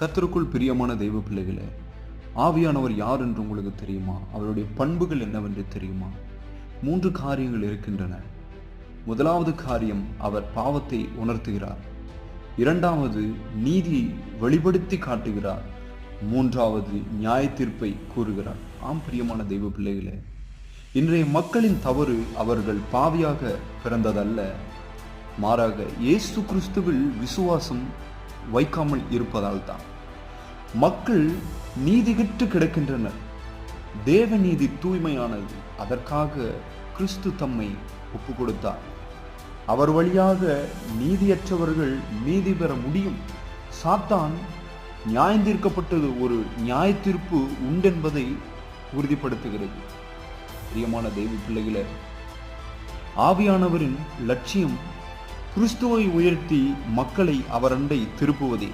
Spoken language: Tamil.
கத்தருக்குள் பிரியமான தெய்வ பிள்ளைகளே ஆவியானவர் யார் என்று உங்களுக்கு தெரியுமா? அவருடைய பண்புகள் என்னவென்று தெரியுமா? மூன்று காரியங்கள் இருக்கின்றன. முதலாவது காரியம் அவர் பாவத்தை உணர்த்துகிறார். இரண்டாவது நீதியை வெளிப்படுத்தி காட்டுகிறார். மூன்றாவது நியாய தீர்ப்பை கூறுகிறார். ஆம் பிரியமான தெய்வ பிள்ளைகளே இன்றைய மக்களின் தவறு அவர்கள் பாவியாக பிறந்ததல்ல. மாறாக இயேசு கிறிஸ்துவில் விசுவாசம் வைக்காமல் இருப்பதால் தான் மக்கள் நீதிகிட்டு கிடக்கின்றனர். தேவ நீதி தூய்மையானது. அதற்காக கிறிஸ்து தம்மை ஒப்பு கொடுத்தார் அவர் வழியாக நீதியற்றவர்கள் நீதி பெற முடியும். சாத்தான் நியாயந்தீர்க்கப்பட்டது ஒரு நியாய தீர்ப்பு உண்டென்பதை உறுதிப்படுத்துகிறது. பிரியமான தெய்வ பிள்ளைகளே ஆவியானவரின் லட்சியம் கிறிஸ்துவை உயர்த்தி மக்களை அவரண்டை திருப்புவதே.